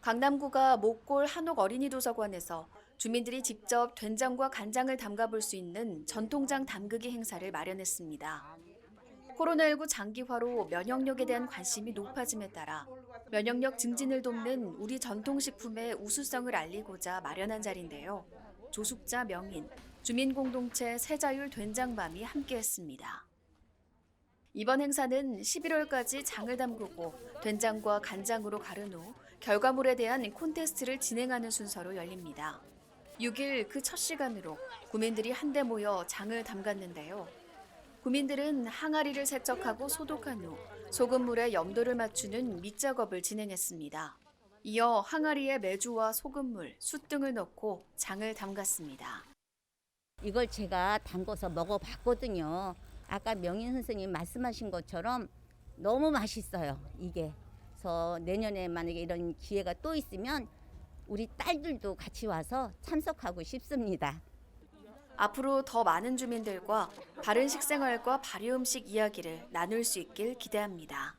강남구가 목골 한옥 어린이 도서관에서 주민들이 직접 된장과 간장을 담가볼 수 있는 전통장 담그기 행사를 마련했습니다. 코로나19 장기화로 면역력에 대한 관심이 높아짐에 따라 면역력 증진을 돕는 우리 전통식품의 우수성을 알리고자 마련한 자리인데요. 조숙자 명인, 주민공동체 세자율 된장밤이 함께했습니다. 이번 행사는 11월까지 장을 담그고 된장과 간장으로 가른 후 결과물에 대한 콘테스트를 진행하는 순서로 열립니다. 6일 그 첫 시간으로 구민들이 한데 모여 장을 담갔는데요. 구민들은 항아리를 세척하고 소독한 후 소금물에 염도를 맞추는 밑작업을 진행했습니다. 이어 항아리에 메주와 소금물, 숯 등을 넣고 장을 담갔습니다. 이걸 제가 담궈서 먹어봤거든요. 아까 명인 선생님 말씀하신 것처럼 너무 맛있어요. 이게. 그래서 내년에 만약에 이런 기회가 또 있으면 우리 딸들도 같이 와서 참석하고 싶습니다. 앞으로 더 많은 주민들과 바른 식생활과 발효 음식 이야기를 나눌 수 있길 기대합니다.